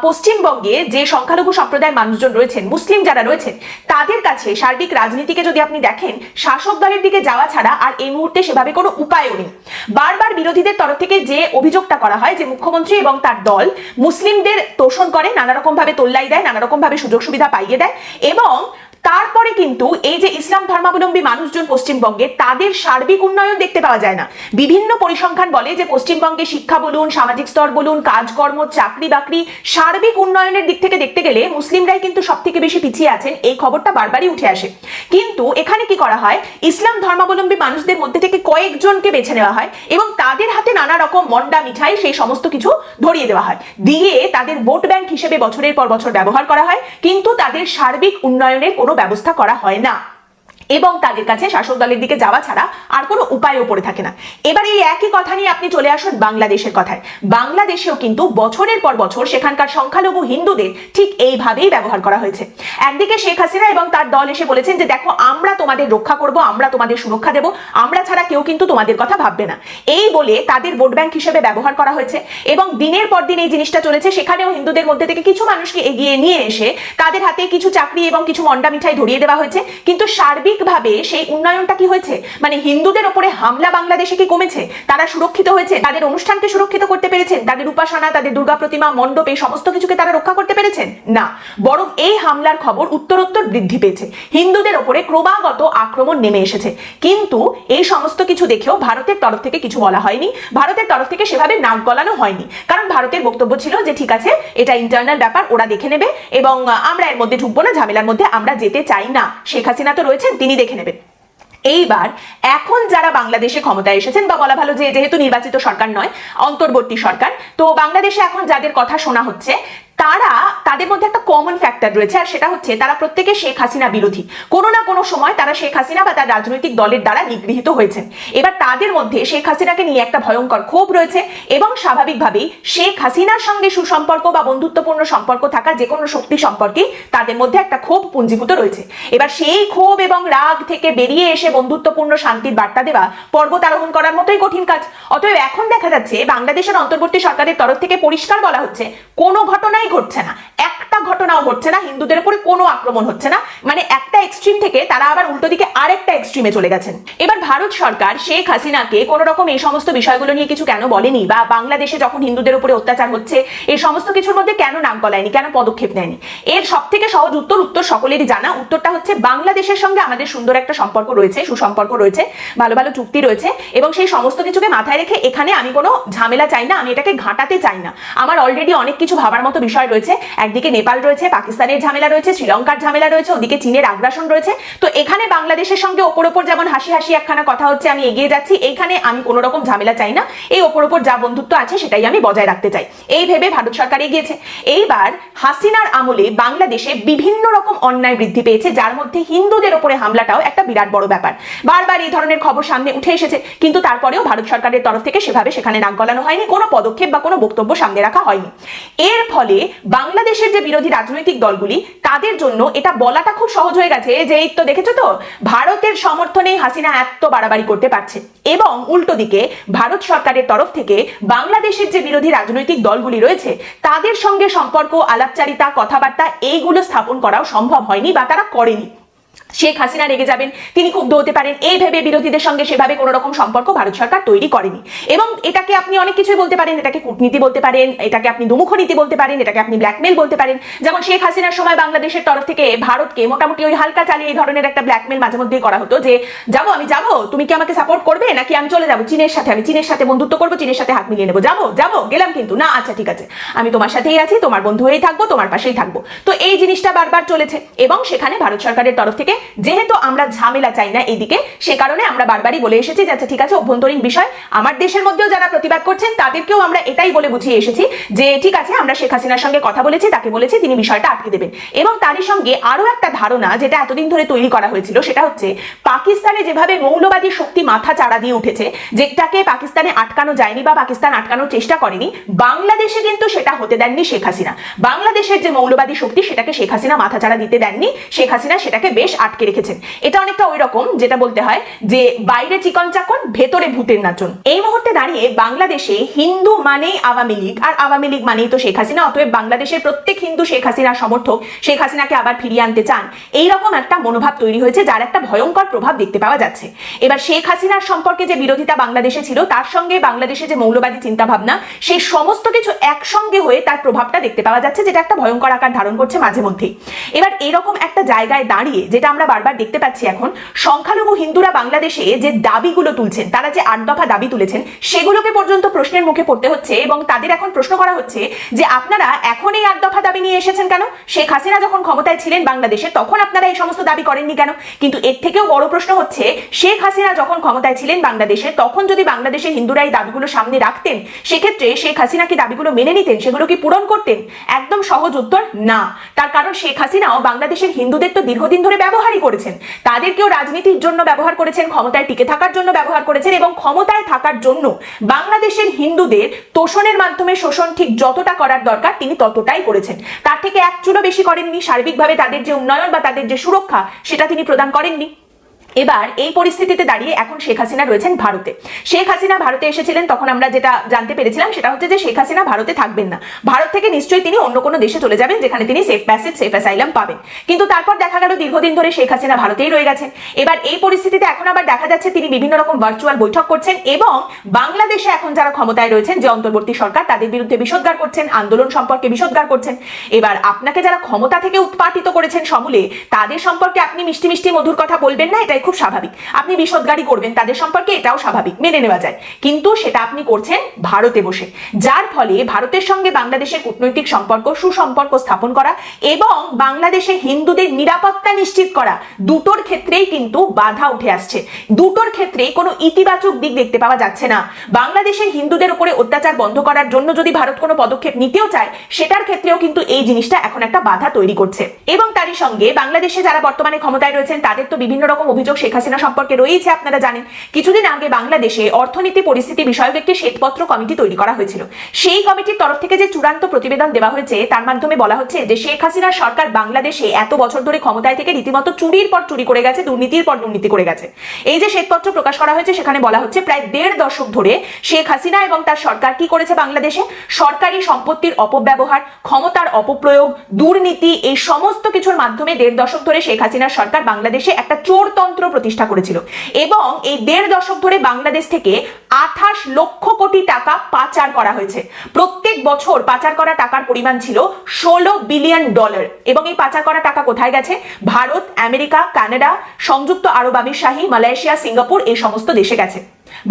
পশ্চিমবঙ্গে যে সংখ্যালঘু সম্প্রদায়ের মানুষজন রয়েছেন, মুসলিম যারা রয়েছেন, তাদের কাছে সার্বিক রাজনীতিকে যদি আপনি দেখেন, শাসক দলের দিকে যাওয়া ছাড়া আর এই মুহূর্তে সেভাবে কোনো উপায়ও নেই। বারবার বিরোধীদের তরফ থেকে যে অভিযোগটা করা হয় যে মুখ্যমন্ত্রী এবং তার দল মুসলিমদের তোষণ করে, নানা রকম ভাবে তোল্লাই দেয় নানা রকম ভাবে সুযোগ সুবিধা পাইয়ে দেয় এবং তারপরে কিন্তু এই যে ইসলাম ধর্মাবলম্বী মানুষজন পশ্চিমবঙ্গে, তাদের সার্বিক উন্নয়ন দেখতে পাওয়া যায় না। বিভিন্ন পরিসংখ্যান বলে যে পশ্চিমবঙ্গে শিক্ষা বলুন, সামাজিক স্তর বলুন, কাজকর্ম, চাকরি বাকরি, সার্বিক উন্নয়নের দিক থেকে দেখতে গেলে মুসলিমরাই কিন্তু সব থেকে বেশি পিছিয়ে আছেন, এই খবরটা বারবারই উঠে আসে। কিন্তু এখানে কি করা হয়? ইসলাম ধর্মাবলম্বী মানুষদের মধ্যে থেকে কয়েকজনকে বেছে নেওয়া হয় এবং তাদের হাতে নানা রকম মন্ডা মিঠাই, সেই সমস্ত কিছু ধরিয়ে দেওয়া হয়। দিয়ে তাদের ভোট ব্যাংক হিসেবে বছরের পর বছর ব্যবহার করা হয়, কিন্তু তাদের সার্বিক উন্নয়নের কোনো ব্যবস্থা করা হয় না। এবং তাদের কাছে শাসক দলের দিকে যাওয়া ছাড়া আর কোনো উপায়ও পড়ে থাকে না। এবার এই একই কথা নিয়ে আপনি চলে আসুন বাংলাদেশের কথায়। বাংলাদেশেও কিন্তু বছরের পর বছর সেখানকার সংখ্যালঘু হিন্দুদের ঠিক এইভাবেই ব্যবহার করা হয়েছে। একদিকে শেখ হাসিনা এবং তার দল এসে বলেছেন যে, দেখো, আমরা তোমাদের রক্ষা করব, আমরা তোমাদের সুরক্ষা দেব, আমরা ছাড়া কেউ কিন্তু তোমাদের কথা ভাববে না। এই বলে তাদের ভোট ব্যাংক হিসেবে ব্যবহার করা হয়েছে এবং দিনের পর দিন এই জিনিসটা চলেছে। সেখানেও হিন্দুদের মধ্যে থেকে কিছু মানুষকে এগিয়ে নিয়ে এসে তাদের হাতে কিছু চাকরি এবং কিছু মন্ডা মিঠাই ধরিয়ে দেওয়া হয়েছে। কিন্তু সার্বিকভাবে সেই উন্নয়নটা কি হয়েছে? মানে হিন্দুদের ওপরে হামলা বাংলাদেশে কি কমেছে? তারা সুরক্ষিত হয়েছে? তাদের অনুষ্ঠানকে সুরক্ষিত করতে পেরেছেন? তাদের উপাসনা, তাদের দুর্গা প্রতিমা, মণ্ডপ এই সমস্ত কিছুকে তারা রক্ষা করতে পেরেছেন? না। বরং এই হামলার খবর উত্তরোত্তর বৃদ্ধি পেয়েছে। হিন্দুদের ওপরে ক্রমাগত আক্রমণ নেমে এসেছে। কিন্তু এই সমস্ত কিছু দেখেও ভারতের তরফ থেকে কিছু বলা হয়নি। ভারতের তরফ থেকে সেভাবে নাক গলানো হয়নি। কারণ ভারতের বক্তব্য ছিল যে, ঠিক আছে, এটা ইন্টারনাল ব্যাপার, ওরা দেখে নেবে এবং আমরা এর মধ্যে ঢুকবো না, ঝামেলার মধ্যে আমরা যেতে চাই না। শেখ হাসিনা তো রয়েছেন, তিনি দেখে নেবেন। এইবার এখন যারা বাংলাদেশে ক্ষমতায় এসেছেন, বা বলা ভালো যে যেহেতু নির্বাচিত সরকার নয়, অন্তর্বর্তী সরকার, তো বাংলাদেশে এখন যাদের কথা শোনা হচ্ছে তারা তাদের মধ্যে একটা কমন ফ্যাক্টর রয়েছে, আর সেটা হচ্ছে তারা প্রত্যেকে শেখ হাসিনা বিরোধী। কোনো না কোনো সময় তারা শেখ হাসিনা বা তার রাজনৈতিক দলের দ্বারা নিগৃহীত হয়েছেন। এবার তাদের মধ্যে শেখ হাসিনাকে নিয়ে একটা ভয়ঙ্কর ক্ষোভ রয়েছে এবং স্বাভাবিকভাবেই শেখ হাসিনার সঙ্গে সুসম্পর্ক বা বন্ধুত্বপূর্ণ সম্পর্ক থাকা যে কোনো শক্তি সম্পর্কে তাদের মধ্যে একটা ক্ষোভ পুঞ্জীভূত রয়েছে। এবার সেই ক্ষোভ এবং রাগ থেকে বেরিয়ে এসে বন্ধুত্বপূর্ণ শান্তির বার্তা দেওয়া পর্বত আরোহণ করার মতোই কঠিন কাজ। অতএব এখন দেখা যাচ্ছে বাংলাদেশের অন্তর্বর্তী সরকারের তরফ থেকে পরিষ্কার বলা হচ্ছে, কোনো ঘটনাই ঘটছে না। একটা ঘটনাও ঘটছে না, হিন্দুদের উপরে কোনো আক্রমণ হচ্ছে না। মানে একটা এক্সট্রিম থেকে তারা আবার উল্টো দিকে আরেকটা এক্সট্রিমে চলে গেছেন। এবার ভারত সরকার শেখ হাসিনাকে কোনো রকম এই সমস্ত বিষয়গুলো নিয়ে কিছু কেন বলেনি? বা বাংলাদেশে যখন হিন্দুদের উপরে অত্যাচার হচ্ছে, এই সমস্ত কিছুর মধ্যে কেন নাক গলায়নি? কেন পদক্ষেপ নেয়নি? এর সব থেকে সহজ উত্তর উত্তর সকলেরই জানা। উত্তরটা হচ্ছে বাংলাদেশের সঙ্গে আমাদের সুন্দর একটা সম্পর্ক রয়েছে, সুসম্পর্ক রয়েছে, ভালো ভালো চুক্তি রয়েছে এবং সেই সমস্ত কিছুকে মাথায় রেখে এখানে আমি কোনো ঝামেলা চাই না, আমি এটাকে ঘাটাতে চাই না। আমার অলরেডি অনেক কিছু ভাবার মতো বিষয় রয়েছে, একদিকে নেপাল রয়েছে, পাকিস্তানের ঝামেলা রয়েছে, শ্রীলঙ্কার ঝামেলা রয়েছে, ওদিকে চীনের আগ্রাসন রয়েছে। তো এখানে বাংলাদেশের সঙ্গে ওপর ওপর যেমন হাসি হাসি একখানা কথা হচ্ছে, আমি এগিয়ে যাচ্ছি। এখানে আমি কোনো রকম ঝামেলা চাই না। এই ওপর ওপর যা বন্ধুত্ব আছে সেটাই আমি বজায় রাখতে চাই। এই ভেবে ভারত সরকার এগিয়েছে। এইবার হাসিনার আমলে বাংলাদেশে বিভিন্ন রকম অন্যায় বৃদ্ধি পেয়েছে, যার মধ্যে হিন্দুদের ওপরে হামলাটাও একটা বিরাট বড় ব্যাপার। বারবার এই ধরনের খবর সামনে উঠে এসেছে, কিন্তু তারপরেও ভারত সরকারের তরফ থেকে সেভাবে সেখানে নাক গলানো হয়নি, কোনো পদক্ষেপ বা কোনো বক্তব্য সামনে রাখা হয়নি। এর ফলে বাংলাদেশের যে বিরোধী রাজনৈতিক দলগুলি, তাদের জন্য এটা বলাটা খুব সহজ হয়ে গেছে। যে এই তো দেখেছ তো, ভারতের সমর্থনে হাসিনা এত বাড়াবাড়ি করতে পারছে। এবং উল্টো দিকে, ভারত সরকারের তরফ থেকে বাংলাদেশের যে বিরোধী রাজনৈতিক দলগুলি রয়েছে, তাদের সঙ্গে সম্পর্ক, আলাপচারিতা, কথাবার্তা, এইগুলো স্থাপন করাও সম্ভব হয়নি বা তারা করেনি। শেখ হাসিনা রেগে যাবেন, তিনি ক্ষুব্ধ হতে পারেন। এই ভেবে বিরোধীদের সঙ্গে সেভাবে কোনো রকম সম্পর্ক ভারত সরকার তৈরি করেনি। এবং এটাকে আপনি অনেক কিছুই বলতে পারেন, এটাকে কূটনীতি বলতে পারেন, এটাকে আপনি দুমুখ নীতি বলতে পারেন, এটাকে আপনি ব্ল্যাকমেল বলতে পারেন। যেমন শেখ হাসিনার সময় বাংলাদেশের তরফ থেকে ভারতকে মোটামুটি ওই হালকা চালিয়ে এই ধরনের একটা ব্ল্যাকমেল মাঝে মধ্যেই করা হতো যে, যাব আমি, যাব, তুমি কি আমাকে সাপোর্ট করবে নাকি আমি চলে যাব? চীনের সাথে, আমি চীনের সাথে বন্ধুত্ব করব, চীনের সাথে হাত মিলিয়ে নেব। যাব যাব, গেলাম কিন্তু। না আচ্ছা ঠিক আছে। আমি তোমার সাথেই আছি, তোমার বন্ধু হয়েই থাকব, তোমার পাশেই থাকব। তো এই জিনিসটা বারবার চলেছে। এবং সেখানে ভারত সরকারের তরফ থেকে যেহেতু আমরা ঝামেলা চাই না এদিকে, সে কারণে আমরা বারবারই বলে এসেছি যে আচ্ছা ঠিক আছে, অভ্যন্তরীণ বিষয়। আমার দেশের মধ্যেও যারা প্রতিবাদ করছেন, তাদেরকেও আমরা এটাই বলে বুঝিয়ে এসেছি যে, ঠিক আছে, আমরা শেখ হাসিনার সঙ্গে কথা বলেছি, তাকে বলেছি তিনি বিষয়টা আটকে দেবেন। এবং তারই সঙ্গে আরও একটা ধারণা যেটা এতদিন ধরে তৈরি করা হয়েছিল, সেটা হচ্ছে পাকিস্তানে যেভাবে মৌলবাদী শক্তি মাথা চাড়া দিয়ে উঠেছে, যেটাকে পাকিস্তানে আটকানো যায়নি বা পাকিস্তান আটকানোর চেষ্টা করেনি, বাংলাদেশে কিন্তু সেটা হতে দেননি শেখ হাসিনা। বাংলাদেশের যে মৌলবাদী শক্তি, সেটাকে শেখ হাসিনা মাথা চাড়া দিতে দেননি। শেখ হাসিনা সেটাকে বেশ আটকে রেখেছেন। এটা অনেকটা ওই রকম যেটা বলতে হয় যে বাইরে চিকন চাকন ভেতরে ভূতের নাচন। এই মুহূর্তে দাঁড়িয়ে বাংলাদেশে হিন্দু মানেই আওয়ামী লীগ, আর আওয়ামী লীগ মানেই তো শেখ হাসিনা, অতএব বাংলাদেশের প্রত্যেক হিন্দু শেখ হাসিনার সমর্থক শেখ হাসিনাকে আবার ফিরিয়ে আনতে চান। এইরকম একটা মনোভাব তৈরি হয়েছে, যার একটা ভয়ঙ্কর প্রভাব দেখতে পাওয়া যাচ্ছে। এবার শেখ হাসিনার সম্পর্কে যে বিরোধিতা বাংলাদেশে ছিল, তার সঙ্গে বাংলাদেশে যে মৌলবাদী চিন্তা ভাবনা সেই সমস্ত কিছু একসঙ্গে হয়ে তার প্রভাবটা দেখতে পাওয়া যাচ্ছে, যেটা একটা ভয়ঙ্কর আকার ধারণ করছে মাঝে মধ্যেই। এবার এরকম একটা জায়গায় দাঁড়িয়ে, যেটা আমরা বারবার দেখতে পাচ্ছি এখন, সংখ্যালঘু হিন্দুরা বাংলাদেশে যে দাবিগুলো তুলছেন, তারা যে আট দফা দাবি তুলেছেন, সেগুলোকে পর্যন্ত প্রশ্নের মুখে পড়তে হচ্ছে এবং তাদের এখন প্রশ্ন করা হচ্ছে যে আপনারা এখন এই আট দফা দাবি নিয়ে এসেছেন কেন? শেখ হাসিনা যখন ক্ষমতায় ছিলেন বাংলাদেশে, তখন আপনারা এই সমস্ত দাবি করেননি কেন? কিন্তু এর থেকেও বড় প্রশ্ন হচ্ছে, শেখ হাসিনা যখন ক্ষমতায় ছিলেন বাংলাদেশে, তখন যদি বাংলাদেশে হিন্দুরা এই দাবিগুলো সামনে রাখতেন, সেক্ষেত্রে শেখ হাসিনা কি দাবিগুলো মেনে নিতেন, সেগুলো কি পূরণ করতেন? একদম সহজ উত্তর, না। তার কারণ শেখ হাসিনাও বাংলাদেশের হিন্দুদের তো দীর্ঘদিন ধরে ব্যবহারই করেছেন। তাদেরকেও রাজনীতির জন্য ব্যবহার করেছেন, ক্ষমতায় টিকে থাকার জন্য ব্যবহার করেছেন এবং ক্ষমতায় থাকার জন্য বাংলাদেশের হিন্দুদের তোষণের মাধ্যমে শোষণ ঠিক যতটা করার দরকার তিনি ততটাই করেছেন। তার থেকে এক বেশি করেননি, সার্বিকভাবে তাদের যে উন্নয়ন বা তাদের যে সুরক্ষা সেটা তিনি প্রদান করেননি। এবার এই পরিস্থিতিতে দাঁড়িয়ে এখন শেখ হাসিনা রয়েছেন ভারতে। শেখ হাসিনা ভারতে এসেছিলেন তখন আমরা যেটা জানতে পেরেছিলাম সেটা হচ্ছে যে শেখ হাসিনা ভারতে থাকবেন না। ভারত থেকে নিশ্চয়ই তিনি অন্য কোনো দেশে চলে যাবেন যেখানে তিনি সেফ প্যাসেজ সেফ অ্যাসাইলাম পাবেন। কিন্তু তারপর দেখা গেল দীর্ঘদিন ধরে শেখ হাসিনা ভারতেই রয়ে গেছেন। এবার এই পরিস্থিতিতে এখন আবার দেখা যাচ্ছে তিনি বিভিন্ন রকম ভার্চুয়াল বৈঠক করছেন এবং বাংলাদেশে এখন যারা ক্ষমতায় রয়েছেন, যে অন্তর্বর্তী সরকার, তাদের বিরুদ্ধে বিষোদ্গার করছেন, আন্দোলন সম্পর্কে বিষোদ্গার করছেন। এবার আপনাকে যারা ক্ষমতা থেকে উৎপাটিত করেছেন সমূলে, তাদের সম্পর্কে আপনি মিষ্টি মিষ্টি মধুর কথা বলবেন না? এটাই খুব স্বাভাবিক। আপনি বিষোদ্গারই করবেন, তাদের সম্পর্কে এটাও স্বাভাবিক, মেনে নেওয়া যায়। কিন্তু সেটা আপনি করছেন ভারতে বসে। যার ফলে ভারতের সঙ্গে বাংলাদেশের কূটনৈতিক সম্পর্ক, সুসম্পর্ক স্থাপন করা এবং বাংলাদেশে হিন্দুদের নিরাপত্তা নিশ্চিত করা দুটোর ক্ষেত্রেই কিন্তু বাধা উঠে আসছে। দুটোর ক্ষেত্রেই কোনো ইতিবাচক দিক দেখতে পাওয়া যাচ্ছে না। বাংলাদেশের হিন্দুদের উপরে অত্যাচার বন্ধ করার জন্য যদি ভারত কোনো পদক্ষেপ নিতেও চায়, সেটার ক্ষেত্রেও কিন্তু এই জিনিসটা এখন একটা বাধা তৈরি করছে। এবং তারই সঙ্গে বাংলাদেশে যারা বর্তমানে ক্ষমতায় রয়েছেন, তাদের তো বিভিন্ন রকম অভিযোগ অভিযোগ শেখ হাসিনা সম্পর্কে রয়েছে, আপনারা জানেন। কিছুদিন আগে বাংলাদেশে অর্থনীতি, পরিস্থিতি বিষয়ক একটি শ্বেতপত্র কমিটি তৈরি করা হয়েছিল। সেই কমিটির তরফ থেকে যে চূড়ান্ত প্রতিবেদন দেওয়া হয়েছে, তার মাধ্যমে বলা হচ্ছে যে শেখ হাসিনার সরকার বাংলাদেশে এত বছর ধরে ক্ষমতায় থেকে রীতিমতো চুরির পর চুরি করে গেছে, দুর্নীতির পর দুর্নীতি করে গেছে। এই যে শ্বেতপত্র প্রকাশ করা হয়েছে, সেখানে বলা হচ্ছে প্রায় দেড় দশক ধরে শেখ হাসিনা এবং তার সরকার কি করেছে বাংলাদেশে? সরকারি সম্পত্তির অপব্যবহার, ক্ষমতার অপপ্রয়োগ, দুর্নীতি, এই সমস্ত কিছুর মাধ্যমে দেড় দশক ধরে শেখ হাসিনার সরকার বাংলাদেশে একটা চোরতন্ত্র প্রতিষ্ঠা করেছিল। এবং এই দেড় দশক ধরে বাংলাদেশ থেকে আঠাশ লক্ষ কোটি টাকা পাচার করা হয়েছে। প্রত্যেক বছর পাচার করা টাকার পরিমাণ ছিল ষোলো বিলিয়ন ডলার। এবং এই পাচার করা টাকা কোথায় গেছে? ভারত, আমেরিকা, কানাডা, সংযুক্ত আরব আমিরশাহী মালয়েশিয়া, সিঙ্গাপুর এই সমস্ত দেশে গেছে।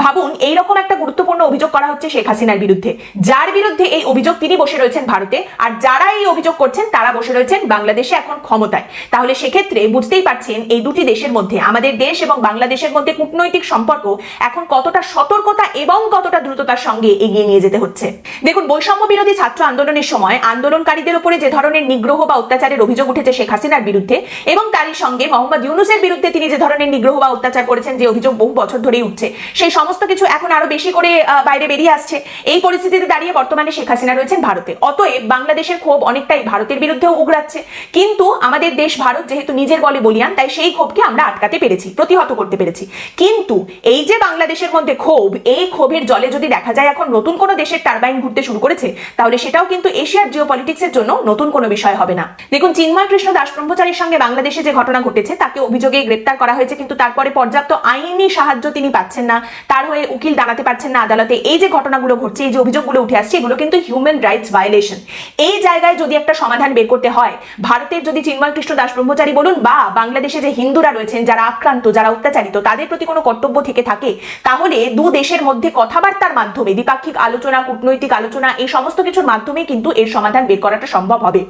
ভাবুন, এইরকম একটা গুরুত্বপূর্ণ অভিযোগ করা হচ্ছে শেখ হাসিনার বিরুদ্ধে। যার বিরুদ্ধে এই অভিযোগ তিনি বসে রয়েছেন ভারতে, আর যারা এই অভিযোগ করছেন, তারা বসে রয়েছেন বাংলাদেশে এখন ক্ষমতায়। তাহলে সেক্ষেত্রে বুঝতেই পারছেন এই দুটি দেশের মধ্যে, আমাদের দেশ এবং বাংলাদেশের মধ্যে কূটনৈতিক সম্পর্ক এখন কতটা সতর্কতা এবং কতটা দ্রুততার সঙ্গে এগিয়ে নিয়ে যেতে হচ্ছে। দেখুন, বৈষম্য বিরোধী ছাত্র আন্দোলনের সময় আন্দোলনকারীদের উপরে যে ধরনের নিগ্রহ বা অত্যাচারের অভিযোগ উঠেছে শেখ হাসিনার বিরুদ্ধে, এবং তারই সঙ্গে মোহাম্মদ ইউনুসের বিরুদ্ধে তিনি যে ধরনের নিগ্রহ বা অত্যাচার করেছেন, যে অভিযোগ বহু বছর ধরেই উঠছে, সেই সমস্ত কিছু এখন আরও বেশি করে বাইরে বেরিয়ে আসছে। এই পরিস্থিতিতে দাঁড়িয়ে বর্তমানে শেখ হাসিনা রয়েছেন ভারতে। অতএব বাংলাদেশের ক্ষোভ অনেকটাই ভারতের বিরুদ্ধেও উগড়াচ্ছে। কিন্তু আমাদের দেশ ভারত যেহেতু নিজের বলে বলিয়ান, তাই সেই ক্ষোভকে আমরা আটকাতে পেরেছি, প্রতিহত করতে পেরেছি। কিন্তু এই যে বাংলাদেশের মধ্যে ক্ষোভ, এই ক্ষোভের জলে যদি দেখা যায় এখন নতুন কোনো দেশের টারবাইন ঘুরতে শুরু করেছে, তাহলে সেটাও কিন্তু এশিয়ার জিও পলিটিক্সের জন্য নতুন কোনো বিষয় হবে না। দেখুন, চিন্ময় কৃষ্ণ দাস ব্রহ্মচারীর সঙ্গে বাংলাদেশে যে ঘটনা ঘটেছে, তাকে অভিযোগে গ্রেপ্তার করা হয়েছে, কিন্তু তারপরে পর্যাপ্ত আইনি সাহায্য তিনি পাচ্ছেন না। তার হয়ে উকিল দাঁড়াতে পারছেন না আদালতে। এই যে ঘটনাগুলো ঘটছে, এই যে অভিযোগগুলো উঠে আসছে, এগুলো কিন্তু হিউম্যান রাইটস ভায়োলেশন এই জায়গায় যদি একটা সমাধান বের করতে হয়, ভারতের যদি চিন্ময় কৃষ্ণ দাস ব্রহ্মচারী বলুন বা বাংলাদেশে যে হিন্দুরা রয়েছেন, যারা আক্রান্ত, যারা অত্যাচারিত, তাদের প্রতি কোনো কর্তব্য থেকে থাকে, তাহলে দু দেশের মধ্যে কথাবার্তার মাধ্যমে, দ্বিপাক্ষিক আলোচনা, কূটনৈতিক আলোচনা, এই সমস্ত কিছুর মাধ্যমে কিন্তু এর সমাধান বের করাটা সম্ভব হবে।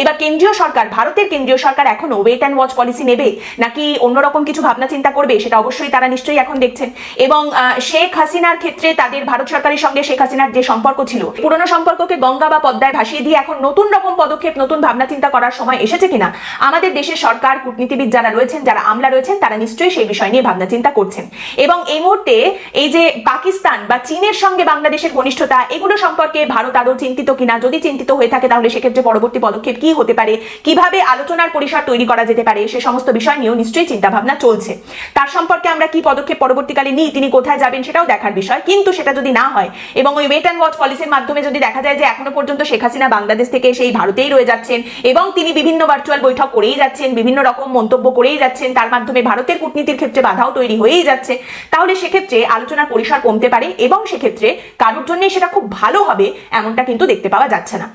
এবার কেন্দ্রীয় সরকার, ভারতের কেন্দ্রীয় সরকার এখনও ওয়েট অ্যান্ড ওয়াচ পলিসি নেবে, নাকি অন্যরকম কিছু ভাবনা চিন্তা করবে, সেটা অবশ্যই তারা নিশ্চয়ই এখন দেখছেন। এবং শেখ হাসিনার ক্ষেত্রে তাদের ভারত সরকারের সঙ্গে শেখ হাসিনার যে সম্পর্ক ছিল, পুরনো সম্পর্ককে গঙ্গা বা পদ্মায় ভাসিয়ে দিয়ে এখন নতুন রকম পদক্ষেপ, নতুন ভাবনা চিন্তা করার সময় এসেছে কিনা? আমাদের দেশের সরকার, কূটনীতিবিদ যারা রয়েছেন, যারা আমলা রয়েছেন, তারা নিশ্চয়ই সেই বিষয় নিয়ে ভাবনা চিন্তা করছেন। এবং এই মুহূর্তে এই যে পাকিস্তান বা চীনের সঙ্গে বাংলাদেশের ঘনিষ্ঠতা, এগুলো সম্পর্কে ভারত আদৌ চিন্তিত কিনা? যদি চিন্তিত হয়ে থাকে, তাহলে সেক্ষেত্রে পরবর্তী পদক্ষেপ কি হতে পারে? কীভাবে আলোচনার পরিসর তৈরি করা যেতে পারে? সে সমস্ত বিষয় নিয়েও নিশ্চয়ই চিন্তা ভাবনা চলছে। তার সম্পর্কে আমরা কি পদক্ষেপ পরবর্তীকালে নিই? তিনি কোথায় যাবেন সেটাও দেখার বিষয়। কিন্তু সেটা যদি না হয় এবং ওই ওয়েট অ্যান্ড ওয়াচ পলিসির মাধ্যমে যদি দেখা যায় যে এখনও পর্যন্ত শেখ হাসিনা বাংলাদেশ থেকে সেই ভারতেই রয়ে যাচ্ছেন এবং তিনি বিভিন্ন ভার্চুয়াল বৈঠক করেই যাচ্ছেন, বিভিন্ন রকম মন্তব্য করেই যাচ্ছেন, তার মাধ্যমে ভারতের কূটনীতির ক্ষেত্রে বাধাও তৈরি হয়েই যাচ্ছে, তাহলে সেক্ষেত্রে আলোচনার পরিসর কমতে পারে এবং সেক্ষেত্রে কারোর জন্যই সেটা খুব ভালো হবে এমনটা কিন্তু দেখতে পাওয়া যাচ্ছে না।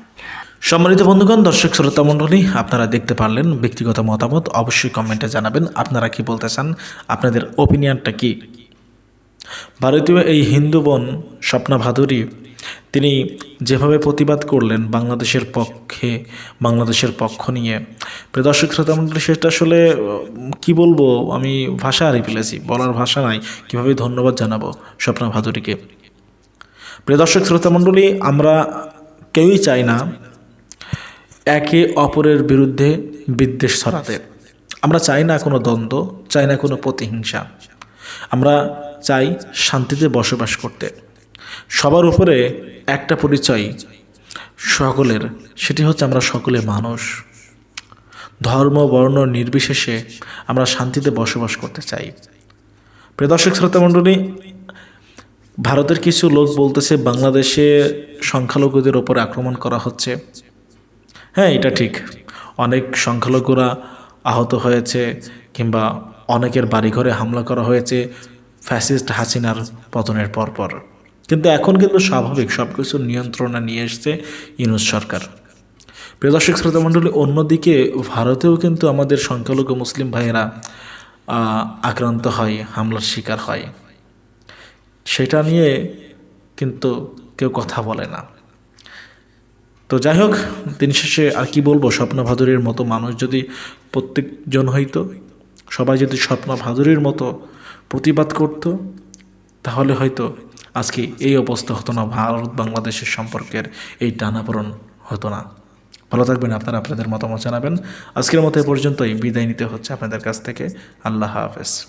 সম্মানিত বন্ধুগণ, দর্শক শ্রোতা মণ্ডলী, আপনারা দেখতে পারলেন ব্যক্তিগত মতামত। অবশ্যই কমেন্টে জানাবেন আপনারা কি বলতে চান, আপনাদের ওপিনিয়নটা কি? ভারতীয় এই হিন্দু বোন স্বপ্না ভাদুরী, তিনি যেভাবে প্রতিবাদ করলেন বাংলাদেশের পক্ষে, বাংলাদেশের পক্ষ নিয়ে। প্রিয় দর্শক, শ্রোতা মণ্ডলী, সেটা আসলে কি বলব, আমি ভাষা হারিয়ে ফেলেছি, বলার ভাষা নাই। কীভাবে ধন্যবাদ জানাব স্বপ্না ভাদুরীকে? প্রিয় দর্শক, শ্রোতা মণ্ডলী, আমরা কেউই চাই না একে অপরের বিরুদ্ধে বিদ্বেষ ছড়াতে। আমরা চাই না কোনো দ্বন্দ্ব, চাই না কোনো প্রতিহিংসা। আমরা চাই শান্তিতে বসবাস করতে। সবার উপরে একটা পরিচয় সকলের, সেটি হচ্ছে আমরা সকলে মানুষ। ধর্ম, বর্ণ নির্বিশেষে আমরা শান্তিতে বসবাস করতে চাই। প্রিয় দর্শক, শ্রোতা মণ্ডলী, ভারতের কিছু লোক বলতেছে বাংলাদেশে সংখ্যালঘুদের ওপর আক্রমণ করা হচ্ছে। হ্যাঁ এটা ঠিক। অনেক সংখ্যালঘুরা আহত হয়েছে কিংবা অনেকের বাড়িঘরে হামলা করা হয়েছে। ফ্যাসিস্ট হাসিনার পতনের পরপর। কিন্তু এখন কিন্তু স্বাভাবিক সব কিছু নিয়ন্ত্রণে নিয়ে এসছে ইউনুস সরকার। প্রিয় দর্শক, শ্রোতা অন্যদিকে ভারতেও কিন্তু আমাদের সংখ্যালঘু মুসলিম ভাইয়েরা আক্রান্ত হয়, হামলার শিকার হয়। সেটা নিয়ে কিন্তু কেউ কথা বলে না। তো যাই হোক, দিন শেষে আর কি বলব, স্বপ্ন ভাদুরীর মতো মানুষ যদি প্রত্যেকজন হইতো, সবাই যদি স্বপ্ন ভাদুরীর মতো প্রতিবাদ করত, তাহলে হয়তো আজকে এই অবস্থা হতো না, ভারত বাংলাদেশের সম্পর্কের এই টানাপোড়ন হতো না। ভালো থাকবেন, আপনারা আপনাদের মতামত জানাবেন। আজকের মতো এ পর্যন্তই, বিদায় নিতে হচ্ছে আপনাদের কাছ থেকে। আল্লাহ হাফেজ।